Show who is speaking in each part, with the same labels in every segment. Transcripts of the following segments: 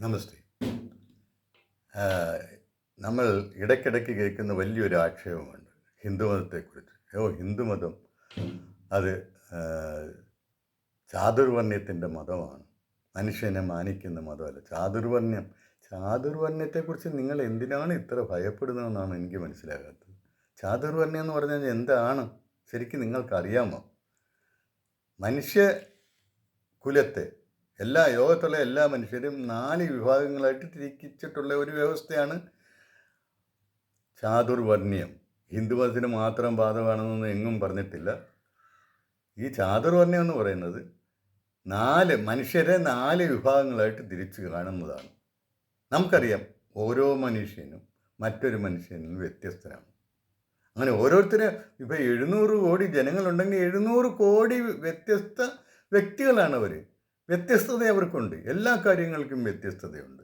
Speaker 1: നമസ്തേ. നമ്മൾ ഇടയ്ക്കിടയ്ക്ക് കേൾക്കുന്ന വലിയൊരു ആക്ഷേപമുണ്ട് ഹിന്ദുമതത്തെക്കുറിച്ച്. ഓ ഹിന്ദുമതം അത് ചാതുർവർണ്യത്തിന്റെ മതമാണ്. മനുഷ്യനെ മാനിക്കുന്ന മതമല്ല. ചാതുർവർണ്യം ചാതുർവർണയത്തെക്കുറിച്ച് നിങ്ങൾ എന്തിനാണ് ഇത്ര ഭയപ്പെടുന്നതെന്നാണ് എനിക്ക് മനസ്സിലാകാത്തത്. ചാതുർവർണ്യം എന്ന് പറഞ്ഞാൽ എന്താണ്? ശരിക്കും നിങ്ങൾക്കറിയാമോ? മനുഷ്യ കുലത്തെ എല്ലാ ലോകത്തുള്ള എല്ലാ മനുഷ്യരും നാല് വിഭാഗങ്ങളായിട്ട് തിരിച്ചിട്ടുള്ള ഒരു വ്യവസ്ഥയാണ് ചാതുർവർണ്യം ഹിന്ദുമതത്തിന് മാത്രം ബാധകമാണെന്നൊന്നും എങ്ങും പറഞ്ഞിട്ടില്ല. ഈ ചാതുർവർണ്യം എന്ന് പറയുന്നത് നാല് മനുഷ്യരെ നാല് വിഭാഗങ്ങളായിട്ട് തിരിച്ചു കാണുന്നതാണ്. നമുക്കറിയാം ഓരോ മനുഷ്യനും മറ്റൊരു മനുഷ്യനും വ്യത്യസ്തനാണ്. അങ്ങനെ ഓരോരുത്തരെ ഇപ്പോൾ എഴുന്നൂറ് കോടി ജനങ്ങളുണ്ടെങ്കിൽ എഴുന്നൂറ് കോടി വ്യത്യസ്ത വ്യക്തികളാണ് അവർ വ്യത്യസ്തത അവർക്കുണ്ട്. എല്ലാ കാര്യങ്ങൾക്കും വ്യത്യസ്തതയുണ്ട്.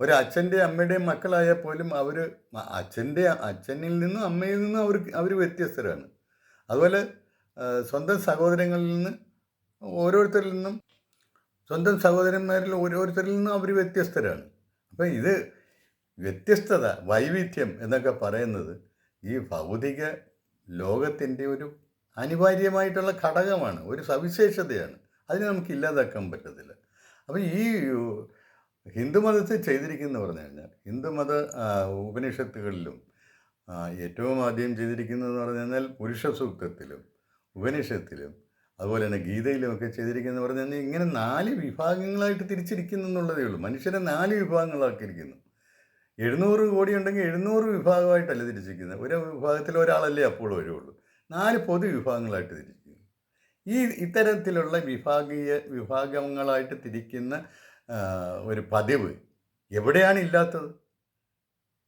Speaker 1: ഒരു അച്ഛന്റെ അമ്മയുടെയും മക്കളായാൽ പോലും അവർ അച്ഛന്റെ അച്ഛനിൽ നിന്നും അമ്മയിൽ നിന്നും അവർ അവർ വ്യത്യസ്തരാണ്. അതുപോലെ സ്വന്തം സഹോദരങ്ങളിൽ നിന്ന് ഓരോരുത്തരിൽ നിന്നും സ്വന്തം സഹോദരന്മാരിൽ ഓരോരുത്തരിൽ നിന്നും അവർ വ്യത്യസ്തരാണ്. അപ്പം ഇത് വ്യത്യസ്തത വൈവിധ്യം എന്നൊക്കെ പറയുന്നത് ഈ ഭൗതിക ലോകത്തിന്റെ ഒരു അനിവാര്യമായിട്ടുള്ള ഘടകമാണ് ഒരു സവിശേഷതയാണ്. അതിനെ നമുക്ക് ഇല്ലാതാക്കാൻ പറ്റത്തില്ല. അപ്പം ഈ ഹിന്ദുമതത്തിൽ ചെയ്തിരിക്കുന്ന പറഞ്ഞു കഴിഞ്ഞാൽ ഹിന്ദുമത ഉപനിഷത്തുകളിലും ഏറ്റവും ആദ്യം ചെയ്തിരിക്കുന്നതെന്ന് പറഞ്ഞു കഴിഞ്ഞാൽ പുരുഷ സൂക്തത്തിലും ഉപനിഷത്തിലും അതുപോലെ തന്നെ ഗീതയിലും ഒക്കെ ചെയ്തിരിക്കുന്നത് പറഞ്ഞു കഴിഞ്ഞാൽ ഇങ്ങനെ നാല് വിഭാഗങ്ങളായിട്ട് തിരിച്ചിരിക്കുന്നു എന്നുള്ളതേ ഉള്ളൂ. മനുഷ്യരെ നാല് വിഭാഗങ്ങളാക്കിയിരിക്കുന്നു. എഴുന്നൂറ് കോടി ഉണ്ടെങ്കിൽ എഴുന്നൂറ് വിഭാഗമായിട്ടല്ല തിരിച്ചിരിക്കുന്നത്? ഒരു വിഭാഗത്തിൽ ഒരാളല്ലേ അപ്പോൾ വരുള്ളൂ. നാല് പൊതു വിഭാഗങ്ങളായിട്ട് തിരിച്ചിരിക്കുന്നു ഈ ഇത്തരത്തിലുള്ള വിഭാഗീയ വിഭാഗങ്ങളായിട്ട് തിരിക്കുന്ന ഒരു പതിവ് എവിടെയാണ് ഇല്ലാത്തത്?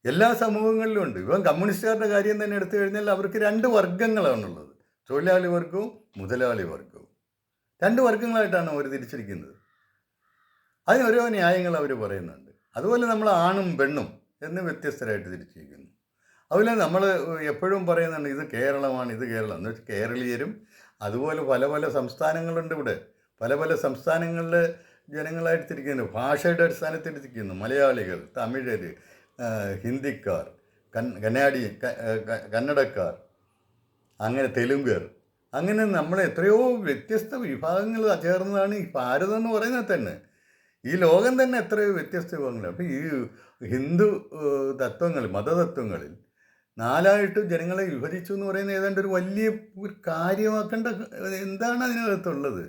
Speaker 1: എല്ലാ സമൂഹങ്ങളിലും ഉണ്ട്. ഇവൻ കമ്മ്യൂണിസ്റ്റുകാരുടെ കാര്യം തന്നെ എടുത്തു കഴിഞ്ഞാൽ അവർക്ക് രണ്ട് വർഗങ്ങളാണുള്ളത് തൊഴിലാളി വർഗവും മുതലാളി വർഗവും രണ്ട് വർഗങ്ങളായിട്ടാണ് അവർ തിരിച്ചിരിക്കുന്നത്. അതിന് ഓരോ ന്യായങ്ങൾ അവർ പറയുന്നുണ്ട്. അതുപോലെ നമ്മൾ ആണും പെണ്ണും എന്ന് വ്യത്യസ്തരായിട്ട് തിരിച്ചിരിക്കുന്നു. അതുപോലെ നമ്മൾ എപ്പോഴും പറയുന്നുണ്ട് ഇത് കേരളമാണ് ഇത് കേരളം. എന്ന് വെച്ചാൽ കേരളീയരും അതുപോലെ പല പല സംസ്ഥാനങ്ങളുണ്ട് ഇവിടെ. പല പല സംസ്ഥാനങ്ങളിൽ ജനങ്ങളായിട്ട് തിരിക്കുന്നു ഭാഷയുടെ അടിസ്ഥാനത്തിൽ മലയാളികൾ തമിഴർ ഹിന്ദിക്കാർ കൻ കന്നാടി കന്നഡക്കാർ അങ്ങനെ തെലുങ്കർ. അങ്ങനെ നമ്മൾ എത്രയോ വ്യത്യസ്ത വിഭാഗങ്ങൾ ചേർന്നതാണ് ഈ ഭാരതം എന്ന് പറയുന്നത് തന്നെ. ഈ ലോകം തന്നെ എത്രയോ വ്യത്യസ്ത വിഭാഗങ്ങൾ. അപ്പോൾ ഈ ഹിന്ദു തത്വങ്ങൾ മതതത്വങ്ങളിൽ നാലായിട്ട് ജനങ്ങളെ വിഭജിച്ചു എന്ന് പറയുന്നത് ഏതാണ്ട് ഒരു വലിയ ഒരു കാര്യമാക്കേണ്ട എന്താണ് അതിനകത്തുള്ളത്?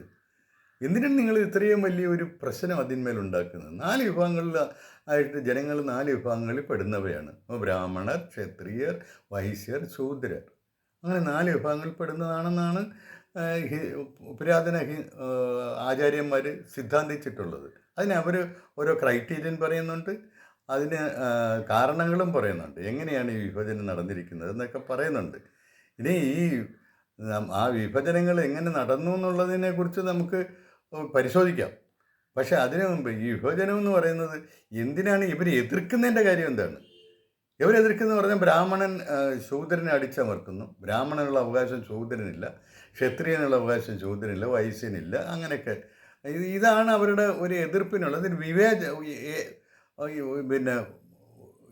Speaker 1: എന്തിനാണ് നിങ്ങൾ ഇത്രയും വലിയ ഒരു പ്രശ്നം അതിന്മേൽ ഉണ്ടാക്കുന്നത്? നാല് വിഭാഗങ്ങളിൽ ആയിട്ട് ജനങ്ങൾ നാല് വിഭാഗങ്ങളിൽ പെടുന്നവയാണ്. ബ്രാഹ്മണർ ക്ഷത്രിയർ വൈശ്യർ ശൂദ്രർ. അങ്ങനെ നാല് വിഭാഗങ്ങളിൽ പെടുന്നതാണെന്നാണ് പുരാതന ആചാര്യന്മാർ സിദ്ധാന്തിച്ചിട്ടുള്ളത്. അതിന് അവർ ഓരോ ക്രൈറ്റീരിയൻ പറയുന്നുണ്ട്. അതിന് കാരണങ്ങളും പറയുന്നുണ്ട്. എങ്ങനെയാണ് ഈ വിഭജനം നടന്നിരിക്കുന്നത് എന്നൊക്കെ പറയുന്നുണ്ട്. ഇനി ഈ ആ വിഭജനങ്ങൾ എങ്ങനെ നടന്നു എന്നുള്ളതിനെക്കുറിച്ച് നമുക്ക് പരിശോധിക്കാം. പക്ഷെ അതിനു മുമ്പ് ഈ വിഭജനം എന്ന് പറയുന്നത് എന്തിനാണ് ഇവർ എതിർക്കുന്നതിന്റെ കാര്യം എന്താണ്? ഇവരെതിർക്കുന്നതെന്ന് പറഞ്ഞാൽ ബ്രാഹ്മണൻ ശൂദ്രനെ അടിച്ചമർത്തുന്നു. ബ്രാഹ്മണനുള്ള അവകാശം ശൂദ്രനില്ല. ക്ഷത്രിയനുള്ള അവകാശം ശൂദ്രനില്ല. വൈശ്യനില്ല. അങ്ങനെയൊക്കെ. ഇത് ഇതാണ് അവരുടെ ഒരു എതിർപ്പിനുള്ളത്. വിവേച പിന്നെ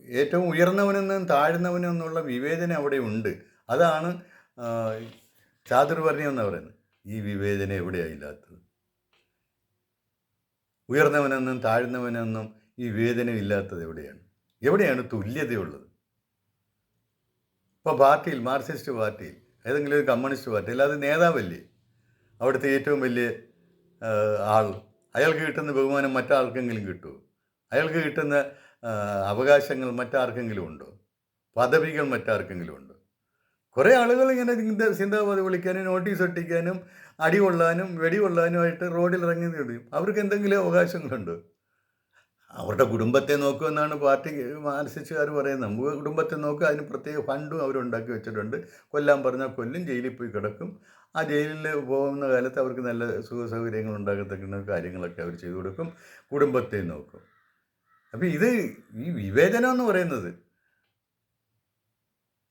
Speaker 1: ഏറ്റവും ഉയർന്നവനെന്നും താഴ്ന്നവനും എന്നുള്ള വിവേചനം അവിടെ ഉണ്ട്. അതാണ് ചാതുർവർണിയെന്ന് പറയുന്നത്. ഈ വിവേചനം എവിടെയാണ് ഇല്ലാത്തത്? ഉയർന്നവനെന്നും താഴ്ന്നവനെന്നും ഈ വിവേചനം ഇല്ലാത്തത് എവിടെയാണ്? എവിടെയാണ് തുല്യതയുള്ളത്? ഇപ്പോൾ പാർട്ടിയിൽ മാർക്സിസ്റ്റ് പാർട്ടിയിൽ ഏതെങ്കിലും ഒരു കമ്മ്യൂണിസ്റ്റ് പാർട്ടിയിൽ അത് നേതാവല്ലേ? അവിടുത്തെ ഏറ്റവും വലിയ ആൾ. അയാൾക്ക് കിട്ടുന്ന ബഹുമാനം മറ്റാൾക്കെങ്കിലും കിട്ടുമോ അയാൾക്ക് കിട്ടുന്ന അവകാശങ്ങൾ മറ്റാർക്കെങ്കിലും ഉണ്ടോ? പദവികൾ മറ്റാർക്കെങ്കിലും ഉണ്ടോ? കുറേ ആളുകൾ ഇങ്ങനെ ചിന്ത- ചിന്താപതി വിളിക്കാനും നോട്ടീസ് ഒട്ടിക്കാനും അടി കൊള്ളാനും വെടി കൊള്ളാനുമായിട്ട് റോഡിൽ ഇറങ്ങി കഴിയും അവർക്ക് എന്തെങ്കിലും അവകാശങ്ങളുണ്ടോ? അവരുടെ കുടുംബത്തെ നോക്കുമെന്നാണ് പാർട്ടി മാനസിച്ചുകാർ പറയുന്നത്. നമുക്ക് കുടുംബത്തെ നോക്കുക അതിന് പ്രത്യേക ഫണ്ടും അവരുണ്ടാക്കി വെച്ചിട്ടുണ്ട്. കൊല്ലാൻ പറഞ്ഞാൽ കൊല്ലും ജയിലിൽ പോയി കിടക്കും. ആ ജയിലിൽ പോകുന്ന കാലത്ത് അവർക്ക് നല്ല സുഖ സൗകര്യങ്ങൾ ഉണ്ടാകത്തക്കുന്ന കാര്യങ്ങളൊക്കെ അവർ ചെയ്തു കൊടുക്കും. കുടുംബത്തെ നോക്കും. അപ്പം ഇത് ഈ വിവേചനം എന്ന് പറയുന്നത്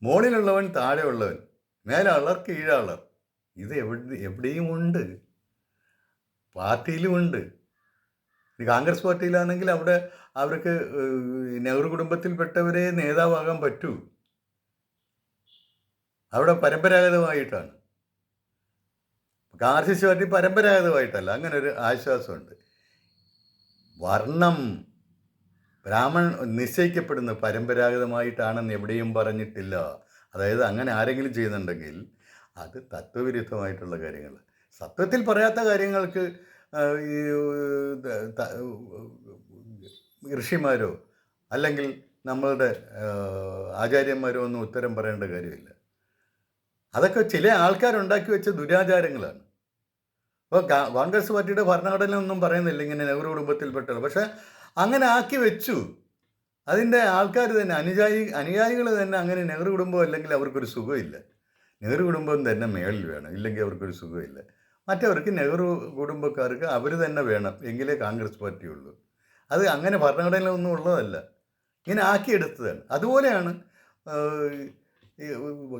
Speaker 1: മുകളിലുള്ളവൻ താഴെയുള്ളവൻ മേലാളർ കീഴാളർ. ഇത് എവിടെ എവിടെയും ഉണ്ട്. പാർട്ടിയിലും ഉണ്ട്. ഈ കോൺഗ്രസ് പാർട്ടിയിലാണെങ്കിൽ അവിടെ അവർക്ക് നെഹ്റു കുടുംബത്തിൽപ്പെട്ടവരെ നേതാവാകാൻ പറ്റൂ. അവിടെ പരമ്പരാഗതമായിട്ടാണ്. കാർഷിക പാർട്ടി പരമ്പരാഗതമായിട്ടല്ല അങ്ങനെ ഒരു ആശ്വാസമുണ്ട്. വർണം ബ്രാഹ്മൺ നിശ്ചയിക്കപ്പെടുന്ന പരമ്പരാഗതമായിട്ടാണെന്ന് എവിടെയും പറഞ്ഞിട്ടില്ല. അതായത് അങ്ങനെ ആരെങ്കിലും ചെയ്യുന്നുണ്ടെങ്കിൽ അത് തത്വവിരുദ്ധമായിട്ടുള്ള കാര്യങ്ങൾ. സത്വത്തിൽ പറയാത്ത കാര്യങ്ങൾക്ക് ഈ ഋഷിമാരോ അല്ലെങ്കിൽ നമ്മളുടെ ആചാര്യന്മാരോ ഒന്നും ഉത്തരം പറയേണ്ട കാര്യമില്ല. അതൊക്കെ ചില ആൾക്കാരുണ്ടാക്കി വെച്ച ദുരാചാരങ്ങളാണ്. അപ്പോൾ കോൺഗ്രസ് പാർട്ടിയുടെ ഭരണഘടന ഒന്നും പറയുന്നില്ല ഇങ്ങനെ നെഹ്റു കുടുംബത്തിൽപ്പെട്ടത് പക്ഷെ അങ്ങനെ ആക്കി വെച്ചു. അതിന്റെ ആൾക്കാർ തന്നെ അനുജായി അനുയായികൾ തന്നെ അങ്ങനെ നെഹ്റു കുടുംബം അല്ലെങ്കിൽ അവർക്കൊരു സുഖമില്ല. നെഹ്റു കുടുംബം തന്നെ മേളിൽ വേണം ഇല്ലെങ്കിൽ അവർക്കൊരു സുഖമില്ല. മറ്റവർക്ക് നെഹ്റു കുടുംബക്കാർക്ക് അവർ തന്നെ വേണം എങ്കിലേ കോൺഗ്രസ് പാർട്ടിയുള്ളൂ. അത് അങ്ങനെ ഭരണഘടനയിലൊന്നും ഉള്ളതല്ല. ഇങ്ങനെ ആക്കിയെടുത്തതാണ്. അതുപോലെയാണ്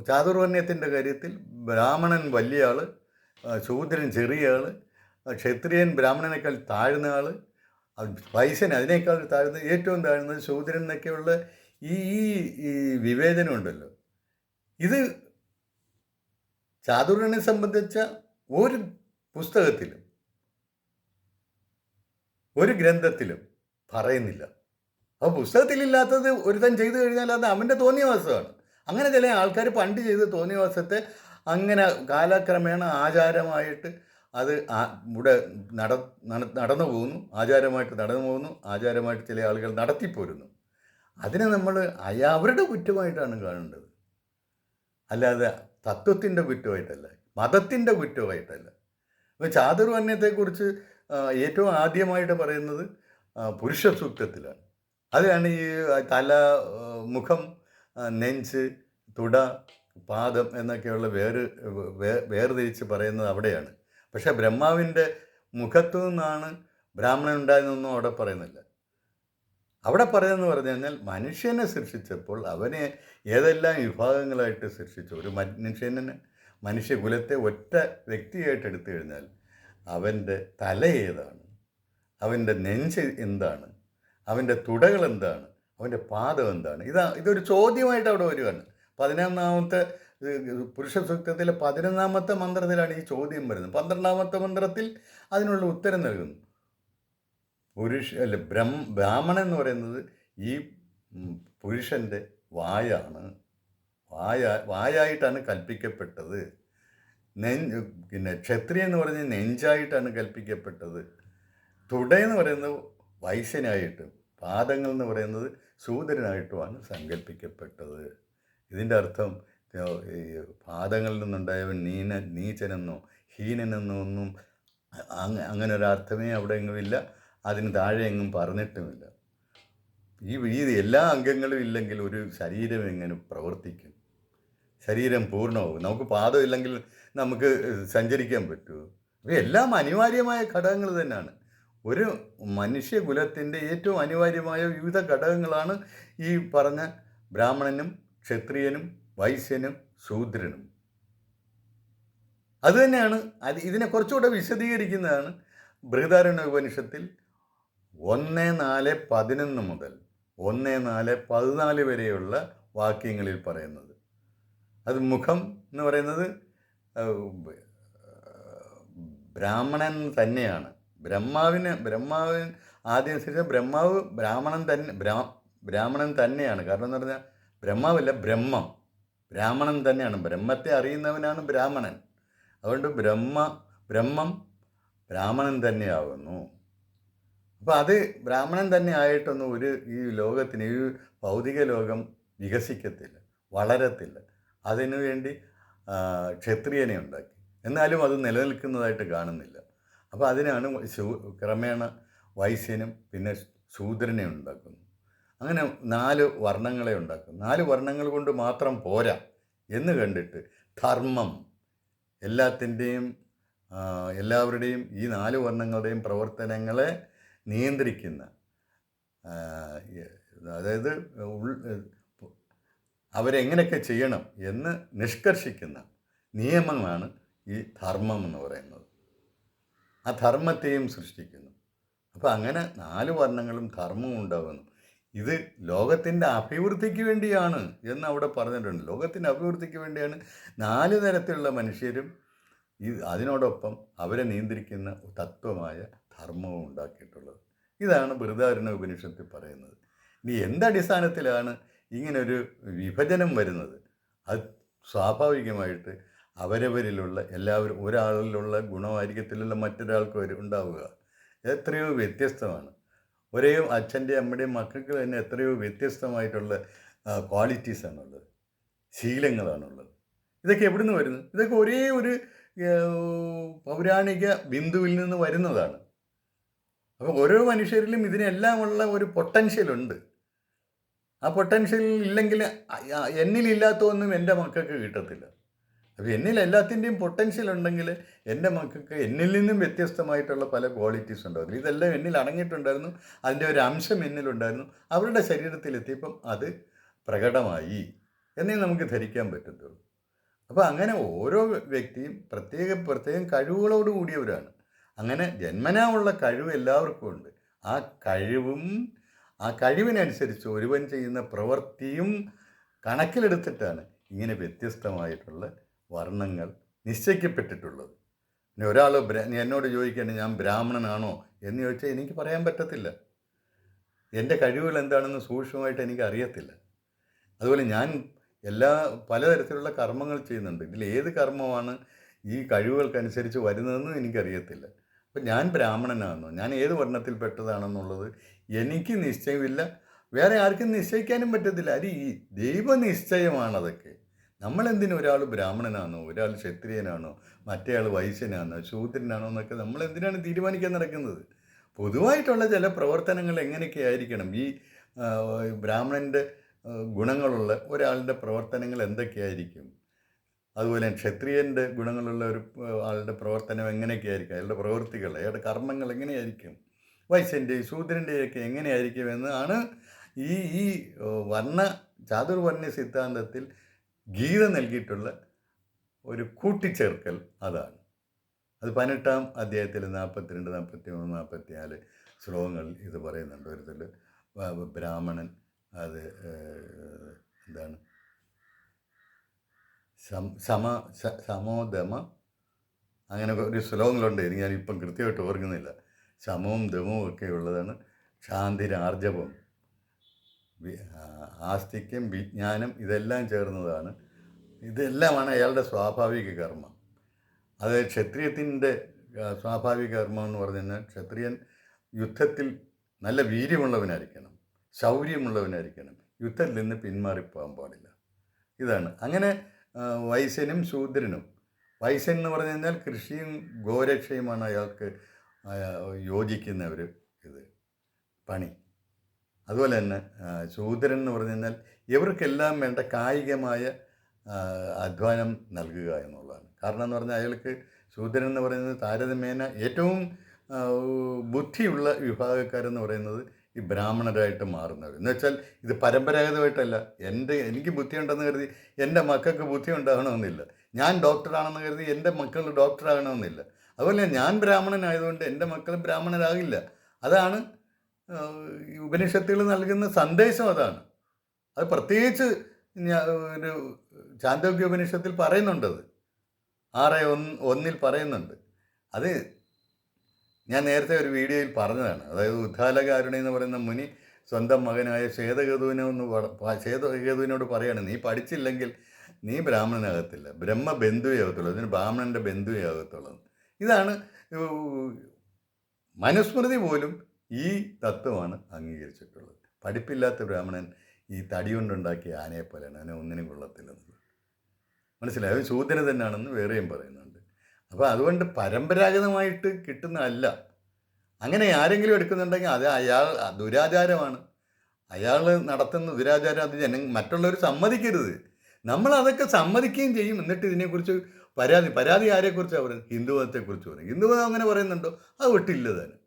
Speaker 1: ചാതുർവർണയത്തിന്റെ കാര്യത്തിൽ ബ്രാഹ്മണൻ വലിയ ആൾ ശൂദ്രൻ ചെറിയ ആൾ ക്ഷത്രിയൻ ബ്രാഹ്മണനേക്കാൾ താഴ്ന്ന ആൾ വൈശ്യൻ അതിനേക്കാൾ താഴ്ന്ന ഏറ്റവും താഴ്ന്ന ശൂദ്രൻ എന്നൊക്കെയുള്ള ഈ ഈ- വിവേചനം ഉണ്ടല്ലോ. ഇത് ചാതുർവർണനെ സംബന്ധിച്ച ഒരു പുസ്തകത്തിലും ഒരു ഗ്രന്ഥത്തിലും പറയുന്നില്ല. അപ്പോൾ പുസ്തകത്തിലില്ലാത്തത് ഒരുത്തൻ ചെയ്തു കഴിഞ്ഞാൽ അത് അവന്റെ തോന്നിയവാസമാണ്. അങ്ങനെ ചില ആൾക്കാർ പണ്ട് ചെയ്ത തോന്നിയവാസത്തെ അങ്ങനെ കാലക്രമേണ ആചാരമായിട്ട് അത് ഇവിടെ നട നട- നടന്നു പോകുന്നു ആചാരമായിട്ട് നടന്നു പോകുന്നു ആചാരമായിട്ട് ചില ആളുകൾ നടത്തിപ്പോരുന്നു അതിനെ നമ്മൾ അയ- അവരുടെ കുറ്റമായിട്ടാണ് കാണേണ്ടത്. അല്ലാതെ തത്വത്തിന്റെ കുറ്റമായിട്ടല്ല മതത്തിന്റെ കുറ്റമായിട്ടല്ല. ഇപ്പം ചാതുർവന്യത്തെക്കുറിച്ച് ഏറ്റവും ആദ്യമായിട്ട് പറയുന്നത് പുരുഷ സൂക്തത്തിലാണ്. അതിലാണ് ഈ തല മുഖം നെഞ്ച് തുട പാദം എന്നൊക്കെയുള്ള വേറ് വേ- വേർതിരിച്ച് പറയുന്നത് അവിടെയാണ്. പക്ഷേ ബ്രഹ്മാവിന്റെ മുഖത്തു നിന്നാണ് ബ്രാഹ്മണൻ ഉണ്ടായതെന്നൊന്നും അവിടെ പറയുന്നില്ല. അവിടെ പറയുന്നതെന്ന് പറഞ്ഞു കഴിഞ്ഞാൽ മനുഷ്യനെ സൃഷ്ടിച്ചപ്പോൾ അവനെ ഏതെല്ലാം വിഭാഗങ്ങളായിട്ട് സൃഷ്ടിച്ചു? ഒരു മനുഷ്യനെ മനുഷ്യകുലത്തെ ഒറ്റ വ്യക്തിയായിട്ട് എടുത്തു കഴിഞ്ഞാൽ അവന്റെ തല ഏതാണ്? അവന്റെ നെഞ്ച് എന്താണ്? അവന്റെ തുടകൾ എന്താണ്? അവന്റെ പാദം എന്താണ്? ഇതാ ഇതൊരു ചോദ്യമായിട്ട് അവിടെ വരികയാണ്. പതിനൊന്നാമത്തെ പുരുഷ സൂക്തത്തിലെ പതിനൊന്നാമത്തെ മന്ത്രത്തിലാണ് ഈ ചോദ്യം വരുന്നത്. പന്ത്രണ്ടാമത്തെ മന്ത്രത്തിൽ അതിനുള്ള ഉത്തരം നൽകുന്നു. പുരുഷ അല്ല ബ്രഹ്മ ബ്രാഹ്മണൻ എന്ന് പറയുന്നത് ഈ പുരുഷന്റെ വായാണ് വായ വായായിട്ടാണ് കൽപ്പിക്കപ്പെട്ടത്. നെഞ്ച് പിന്നെ ക്ഷത്രിയ എന്ന് പറയുന്നത് നെഞ്ചായിട്ടാണ് കൽപ്പിക്കപ്പെട്ടത്. തുടയെന്ന് പറയുന്നത് വൈശ്യനായിട്ടും പാദങ്ങൾ എന്ന് പറയുന്നത് ശൂദ്രനായിട്ടുമാണ് സങ്കല്പിക്കപ്പെട്ടത് ഇതിന്റെ അർത്ഥം പാദങ്ങളിൽ നിന്നുണ്ടായവൻ നീന നീചനെന്നോ ഹീനനെന്നോ ഒന്നും അങ്ങ- അങ്ങനെ ഒരു അർത്ഥമേ അവിടെ എങ്ങുമില്ല അതിന് താഴെ എങ്ങും പറഞ്ഞിട്ടുമില്ല. ഈ ഈ എല്ലാ അംഗങ്ങളും ഇല്ലെങ്കിൽ ഒരു ശരീരം എങ്ങനെ പ്രവർത്തിക്കും? ശരീരം പൂർണമാവും. നമുക്ക് പാദം ഇല്ലെങ്കിൽ നമുക്ക് സഞ്ചരിക്കാൻ പറ്റുമോ ഇവയെല്ലാം അനിവാര്യമായ ഘടകങ്ങൾ തന്നെയാണ്. ഒരു മനുഷ്യകുലത്തിന്റെ ഏറ്റവും അനിവാര്യമായ വിവിധ ഘടകങ്ങളാണ് ഈ പറഞ്ഞ ബ്രാഹ്മണനും ക്ഷത്രിയനും വൈശ്യനും ശൂദ്രനും. അതുതന്നെയാണ് അത് ഇതിനെ കുറച്ചുകൂടെ വിശദീകരിക്കുന്നതാണ് ബൃഹദാരണ്യ ഉപനിഷത്തിൽ ഒന്ന് നാല് പതിനൊന്ന് മുതൽ ഒന്ന് നാല് പതിനാല് വരെയുള്ള വാക്യങ്ങളിൽ പറയുന്നത്. അത് മുഖം എന്ന് പറയുന്നത് ബ്രാഹ്മണൻ തന്നെയാണ്. ബ്രഹ്മാവിന് ബ്രഹ്മാവിൻ ആദ്യം അനുസരിച്ച് ബ്രഹ്മാവ് ബ്രാഹ്മണൻ തന്നെ ബ്രാ ബ്രാഹ്മണൻ തന്നെയാണ്. കാരണം എന്ന് പറഞ്ഞാൽ ബ്രഹ്മാവല്ല ബ്രഹ്മം. ബ്രാഹ്മണൻ തന്നെയാണ്. ബ്രഹ്മത്തെ അറിയുന്നവനാണ് ബ്രാഹ്മണൻ. അതുകൊണ്ട് ബ്രഹ്മ ബ്രഹ്മം ബ്രാഹ്മണൻ തന്നെയാകുന്നു അപ്പോൾ അത് ബ്രാഹ്മണൻ തന്നെ ആയിട്ടൊന്നും ഒരു ഈ ലോകത്തിന് ഈ ഭൗതിക ലോകം വികസിക്കത്തില്ല വളരത്തില്ല. അതിനു വേണ്ടി ക്ഷത്രിയനെ ഉണ്ടാക്കി. എന്നാലും അത് നിലനിൽക്കുന്നതായിട്ട് കാണുന്നില്ല. അപ്പോൾ അതിനാണ് ക്രമേണ വൈശ്യനും പിന്നെ ശൂദ്രനെ ഉണ്ടാക്കുന്നു. അങ്ങനെ നാല് വർണങ്ങളെ ഉണ്ടാക്കും. നാല് വർണങ്ങൾ കൊണ്ട് മാത്രം പോരാ എന്ന് കണ്ടിട്ട് ധർമ്മം എല്ലാത്തിന്റെയും എല്ലാവരുടെയും ഈ നാല് വർണങ്ങളുടെയും പ്രവർത്തനങ്ങളെ നിയന്ത്രിക്കുന്ന അതായത് അവരെങ്ങനെയൊക്കെ ചെയ്യണം എന്ന് നിഷ്കർഷിക്കുന്ന നിയമങ്ങളാണ് ഈ ധർമ്മം എന്ന് പറയുന്നത്. ആ ധർമ്മത്തെയും സൃഷ്ടിക്കുന്നു. അപ്പോൾ അങ്ങനെ നാല് വർണങ്ങളും ധർമ്മവും ഉണ്ടാകുന്നു ഇത് ലോകത്തിന്റെ അഭിവൃദ്ധിക്ക് വേണ്ടിയാണ് എന്ന് അവിടെ പറഞ്ഞിട്ടുണ്ട്. ലോകത്തിന്റെ അഭിവൃദ്ധിക്ക് വേണ്ടിയാണ് നാല് തരത്തിലുള്ള മനുഷ്യരും ഈ അതിനോടൊപ്പം അവരെ നിയന്ത്രിക്കുന്ന തത്വമായ ധർമ്മവും ഉണ്ടാക്കിയിട്ടുള്ളത്. ഇതാണ് ബൃഹദാരണ്യ ഉപനിഷത്തിൽ പറയുന്നത്. ഇനി എന്തടിസ്ഥാനത്തിലാണ് ഇങ്ങനൊരു വിഭജനം വരുന്നത്? അത് സ്വാഭാവികമായിട്ട് അവരവരിലുള്ള എല്ലാവരും ഒരാളിലുള്ള ഗുണമായിരിക്കത്തിലുള്ള മറ്റൊരാൾക്ക് ഉണ്ടാവുക. എത്രയോ വ്യത്യസ്തമാണ്. ഒരേ അച്ഛന്റെയും അമ്മയുടെയും മക്കൾക്ക് തന്നെ എത്രയോ വ്യത്യസ്തമായിട്ടുള്ള ക്വാളിറ്റീസാണുള്ളത് ശീലങ്ങളാണുള്ളത്. ഇതൊക്കെ എവിടെ നിന്ന് വരുന്നത് ഇതൊക്കെ ഒരേ ഒരു പൗരാണിക ബിന്ദുവിൽ നിന്ന് വരുന്നതാണ്. അപ്പോൾ ഓരോ മനുഷ്യരിലും ഇതിനെല്ലാമുള്ള ഒരു പൊട്ടൻഷ്യലുണ്ട് ആ പൊട്ടൻഷ്യൽ ഇല്ലെങ്കിൽ എന്നിലില്ലാത്ത ഒന്നും എന്റെ മക്കൾക്ക് കിട്ടത്തില്ല. അപ്പോൾ എന്നിൽ എല്ലാത്തിന്റെയും പൊട്ടൻഷ്യൽ ഉണ്ടെങ്കിൽ എന്റെ മക്കൾക്ക് എന്നിൽ നിന്നും വ്യത്യസ്തമായിട്ടുള്ള പല ക്വാളിറ്റീസ് ഉണ്ടാകും ഇതെല്ലാം എന്നിൽ അടങ്ങിയിട്ടുണ്ടായിരുന്നു. അതിന്റെ ഒരു അംശം എന്നിലുണ്ടായിരുന്നു അവരുടെ ശരീരത്തിലെത്തിയപ്പം അത് പ്രകടമായി എന്നേ നമുക്ക് ധരിക്കാൻ പറ്റത്തുള്ളൂ. അപ്പോൾ അങ്ങനെ ഓരോ വ്യക്തിയും പ്രത്യേക പ്രത്യേകം കഴിവുകളോട് കൂടിയവരാണ്. അങ്ങനെ ജന്മനാ ഉള്ള കഴിവ് എല്ലാവർക്കും ഉണ്ട്. ആ കഴിവും ആ കഴിവിനനുസരിച്ച് ഒരുവൻ ചെയ്യുന്ന പ്രവൃത്തിയും കണക്കിലെടുത്തിട്ടാണ് ഇങ്ങനെ വ്യത്യസ്തമായിട്ടുള്ള വർണങ്ങൾ നിശ്ചയിക്കപ്പെട്ടിട്ടുള്ളത്. ഇനി ഒരാൾ എന്നോട് ചോദിക്കേണ്ട ഞാൻ ബ്രാഹ്മണനാണോ? എന്ന് ചോദിച്ചാൽ എനിക്ക് പറയാൻ പറ്റത്തില്ല. എന്റെ കഴിവുകൾ എന്താണെന്ന് സൂക്ഷ്മമായിട്ട് എനിക്ക് അറിയത്തില്ല. അതുപോലെ ഞാൻ എല്ലാ പലതരത്തിലുള്ള കർമ്മങ്ങൾ ചെയ്യുന്നുണ്ട്. ഇതിൽ ഏത് കർമ്മമാണ് ഈ കഴിവുകൾക്കനുസരിച്ച് വരുന്നതെന്നും എനിക്കറിയത്തില്ല. അപ്പം ഞാൻ ബ്രാഹ്മണനാണെന്നോ ഞാൻ ഏത് വർണത്തിൽപ്പെട്ടതാണെന്നുള്ളത് എനിക്ക് നിശ്ചയമില്ല. വേറെ ആർക്കും നിശ്ചയിക്കാനും പറ്റത്തില്ല. അത് ഈ ദൈവനിശ്ചയമാണതൊക്കെ. നമ്മളെന്തിനും ഒരാൾ ബ്രാഹ്മണനാണോ ഒരാൾ ക്ഷത്രിയനാണോ മറ്റേയാൾ വൈശ്യനാണോ ശൂദ്രനാണോ എന്നൊക്കെ നമ്മൾ എന്തിനാണ് തീരുമാനിക്കാൻ നടക്കുന്നത്? പൊതുവായിട്ടുള്ള ചില പ്രവർത്തനങ്ങൾ എങ്ങനെയൊക്കെ ആയിരിക്കണം? ഈ ബ്രാഹ്മണന്റെ ഗുണങ്ങളുള്ള ഒരാളുടെ പ്രവർത്തനങ്ങൾ എന്തൊക്കെയായിരിക്കും? അതുപോലെ ക്ഷത്രിയന്റെ ഗുണങ്ങളുള്ള ഒരു ആളുടെ പ്രവർത്തനം എങ്ങനെയൊക്കെ ആയിരിക്കും? അയാളുടെ പ്രവൃത്തികൾ അയാളുടെ കർമ്മങ്ങൾ എങ്ങനെയായിരിക്കും? വൈശ്യന്റെയും ശൂദ്രന്റെയൊക്കെ എങ്ങനെയായിരിക്കും എന്നാണ് ഈ ഈ വർണ ചാതുർവർണ സിദ്ധാന്തത്തിൽ ഗീത നൽകിയിട്ടുള്ള ഒരു കൂട്ടിച്ചേർക്കൽ അതാണ്. അത് പതിനെട്ടാം അധ്യായത്തിൽ നാൽപ്പത്തിരണ്ട് നാൽപ്പത്തി മൂന്ന് നാൽപ്പത്തി നാല് ശ്ലോകങ്ങൾ ഇത് പറയുന്നുണ്ട്. ഒരിതിൽ ബ്രാഹ്മണൻ അത് എന്താണ്? സമ സമോദമ അങ്ങനെ ഒരു ശ്ലോകങ്ങളുണ്ട്. എനിക്ക് ഞാൻ ഇപ്പം കൃത്യമായിട്ട് ഓർക്കുന്നില്ല. ശമവും ദമവും ഒക്കെ ഉള്ളതാണ് ശാന്തിരാർജവം. ആസ്തിക്യം വിജ്ഞാനം ഇതെല്ലാം ചേർന്നതാണ്. ഇതെല്ലാമാണ് അയാളുടെ സ്വാഭാവിക കർമ്മം. അത് ക്ഷത്രിയത്തിന്റെ സ്വാഭാവിക കർമ്മം എന്ന് പറഞ്ഞു കഴിഞ്ഞാൽ ക്ഷത്രിയൻ യുദ്ധത്തിൽ നല്ല വീര്യമുള്ളവനായിരിക്കണം ശൗര്യമുള്ളവനായിരിക്കണം. യുദ്ധത്തിൽ നിന്ന് പിന്മാറിപ്പോകാൻ പാടില്ല. ഇതാണ്. അങ്ങനെ വൈസ്യനും ശൂദ്രനും. വൈശ്യൻ എന്ന് പറഞ്ഞു കഴിഞ്ഞാൽ കൃഷിയും ഗോരക്ഷയുമാണ് അയാൾക്ക് ആ, യോജിക്കുന്ന ഒരു ഇത് പണി. അതുപോലെ തന്നെ ശൂദ്രൻ എന്ന് പറഞ്ഞു കഴിഞ്ഞാൽ ഇവർക്കെല്ലാം വേണ്ട കായികമായ അധ്വാനം നൽകുക എന്നുള്ളതാണ്. കാരണം എന്ന് പറഞ്ഞാൽ അയാൾക്ക് ശൂദ്രൻ എന്ന് പറയുന്നത് താരതമ്യേന ഏറ്റവും ബുദ്ധിയുള്ള വിഭാഗക്കാരെന്ന് പറയുന്നത് ഈ ബ്രാഹ്മണരായിട്ട് മാറുന്നവർ. എന്ന് വെച്ചാൽ ഇത് പരമ്പരാഗതമായിട്ടല്ല. എന്റെ എനിക്ക് ബുദ്ധിയുണ്ടെന്ന് കരുതി എന്റെ മക്കൾക്ക് ബുദ്ധി ഉണ്ടാകണമെന്നില്ല ഞാൻ ഡോക്ടറാണെന്ന് കരുതി എന്റെ മക്കൾ ഡോക്ടറാകണമെന്നില്ല. അതുപോലെ ഞാൻ ബ്രാഹ്മണനായതുകൊണ്ട് എന്റെ മക്കൾ ബ്രാഹ്മണരാകില്ല. അതാണ് ഉപനിഷത്തുകൾ നൽകുന്ന സന്ദേശം അതാണ്. അത് പ്രത്യേകിച്ച് ഒരു ചാന്തോഗ്യ ഉപനിഷത്തിൽ പറയുന്നുണ്ടത് ആറ് ഒന്ന് ഒന്നിൽ പറയുന്നുണ്ട്. അത് ഞാൻ നേരത്തെ ഒരു വീഡിയോയിൽ പറഞ്ഞതാണ്. അതായത് ഉദ്ധാലകാരുണി എന്ന് പറയുന്ന മുനി സ്വന്തം മകനായ ശ്വേതകേതുവിനെ ഒന്ന് പറ- ശ്വേതകേതുവിനോട് പറയാണ് നീ പഠിച്ചില്ലെങ്കിൽ നീ ബ്രാഹ്മണനാകത്തില്ല. ബ്രഹ്മ ബന്ധുവേ ആകത്തുള്ളൂ. അതിന് ബ്രാഹ്മണന്റെ ബന്ധുവേ ആകത്തുള്ളൂ. ഇതാണ് മനുസ്മൃതി പോലും ഈ തത്വമാണ് അംഗീകരിച്ചിട്ടുള്ളത്. പഠിപ്പില്ലാത്ത ബ്രാഹ്മണൻ ഈ തടി കൊണ്ടുണ്ടാക്കിയ ആനയെ പോലെയാണ് അതിനെ ഒന്നിനും കൊള്ളത്തില്ലെന്നുള്ളത് മനസ്സിലായി? അത് തന്നെയാണെന്ന് വേറെയും പറയുന്നുണ്ട്. അപ്പോൾ അതുകൊണ്ട് പരമ്പരാഗതമായിട്ട് കിട്ടുന്നതല്ല. അങ്ങനെ ആരെങ്കിലും എടുക്കുന്നുണ്ടെങ്കിൽ അത് അയാൾ ദുരാചാരമാണ്. അയാൾ നടത്തുന്ന ദുരാചാരം അത് ജന മറ്റുള്ളവർ സമ്മതിക്കരുത്. നമ്മൾ അതൊക്കെ സമ്മതിക്കുകയും ചെയ്യും. എന്നിട്ട് ഇതിനെക്കുറിച്ച് പരാതി പരാതി ആരെക്കുറിച്ചാണ് പറയുന്നത്? ഹിന്ദുമതത്തെക്കുറിച്ച് പറയും ഹിന്ദുമതം അങ്ങനെ പറയുന്നുണ്ടോ? അത് വിട്ടില്ല തന്നെ.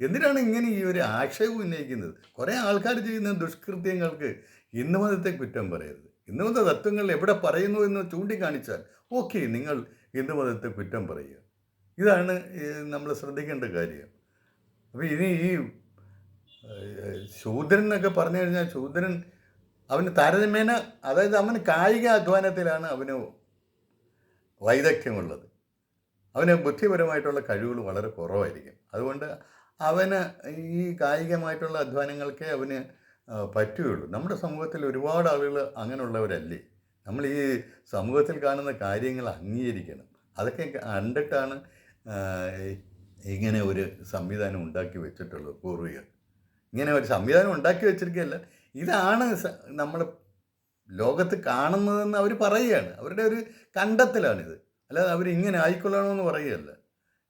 Speaker 1: എന്തിനാണ് ഇങ്ങനെ ഈ ഒരു ആക്ഷേപം ഉന്നയിക്കുന്നത്? കുറേ ആൾക്കാർ ചെയ്യുന്ന ദുഷ്കൃത്യങ്ങൾക്ക് ഇന്ന് മതത്തെ കുറ്റം പറയരുത്. ഇന്ന് മത തത്വങ്ങൾ എവിടെ പറയുന്നു എന്ന് ചൂണ്ടിക്കാണിച്ചാൽ ഓക്കെ നിങ്ങൾ ഹിന്ദുമതത്തെ കുറ്റം പറയുക. ഇതാണ് നമ്മൾ ശ്രദ്ധിക്കേണ്ട കാര്യം. അപ്പോൾ ഇനി ഈ ശൂദ്രൻ എന്നൊക്കെ പറഞ്ഞു കഴിഞ്ഞാൽ ശൂദ്രൻ അവന് താരതമ്യേന അതായത് അവന് കായിക അധ്വാനത്തിലാണ് അവന് വൈദഗ്ധ്യമുള്ളത്. അവന് ബുദ്ധിപരമായിട്ടുള്ള കഴിവുകൾ വളരെ കുറവായിരിക്കും. അതുകൊണ്ട് അവന് ഈ കായികമായിട്ടുള്ള അധ്വാനങ്ങൾക്കേ അവന് പറ്റുകയുള്ളൂ. നമ്മുടെ സമൂഹത്തിൽ ഒരുപാട് ആളുകൾ അങ്ങനെയുള്ളവരല്ലേ? നമ്മൾ ഈ സമൂഹത്തിൽ കാണുന്ന കാര്യങ്ങൾ അംഗീകരിക്കണം. അതൊക്കെ കണ്ടിട്ടാണ് ഇങ്ങനെ ഒരു സംവിധാനം ഉണ്ടാക്കി വെച്ചിട്ടുള്ളത് പൂർവികർ. ഇങ്ങനെ ഒരു സംവിധാനം ഉണ്ടാക്കി വെച്ചിരിക്കുകയല്ല ഇതാണ് നമ്മൾ ലോകത്ത് കാണുന്നതെന്ന് അവർ പറയുകയാണ്. അവരുടെ ഒരു കണ്ടെത്തലാണിത്. അല്ലാതെ അവർ ഇങ്ങനെ ആയിക്കൊള്ളണമെന്ന് പറയുകയല്ല.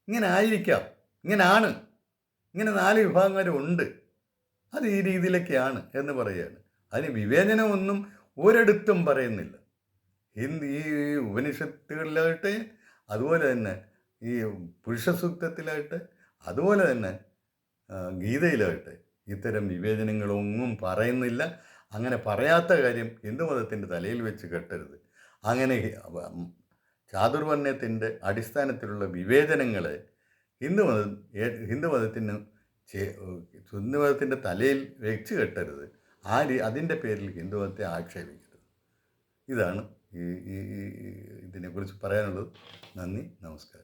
Speaker 1: ഇങ്ങനെ ആയിരിക്കാം. ഇങ്ങനാണ്. ഇങ്ങനെ നാല് വിഭാഗങ്ങളുണ്ട്. അത് ഈ രീതിയിലൊക്കെയാണ് എന്ന് പറയുകയാണ് അതിന് വിവേചനമൊന്നും ഒരിടത്തും പറയുന്നില്ല. ഹിന്ദി ഈ ഉപനിഷത്തുകളിലാകട്ടെ അതുപോലെ തന്നെ ഈ പുരുഷ സൂക്തത്തിലാകട്ടെ അതുപോലെ തന്നെ ഗീതയിലാകട്ടെ ഇത്തരം വിവേചനങ്ങളൊന്നും പറയുന്നില്ല. അങ്ങനെ പറയാത്ത കാര്യം ഹിന്ദു മതത്തിന്റെ തലയിൽ വെച്ച് കെട്ടരുത്. അങ്ങനെ ചാതുർവർണയത്തിന്റെ അടിസ്ഥാനത്തിലുള്ള വിവേചനങ്ങളെ ഹിന്ദുമതം ഹിന്ദുമതത്തിന് ഹിന്ദുമതത്തിന്റെ തലയിൽ വെച്ച് കെട്ടരുത്. ആ രീ അതിന്റെ പേരിൽ ഹിന്ദുമതത്തെ ആക്ഷേപിക്കരുത്. ഇതാണ് ഈ- ഇതിനെക്കുറിച്ച് പറയാനുള്ളത്. നന്ദി നമസ്കാരം.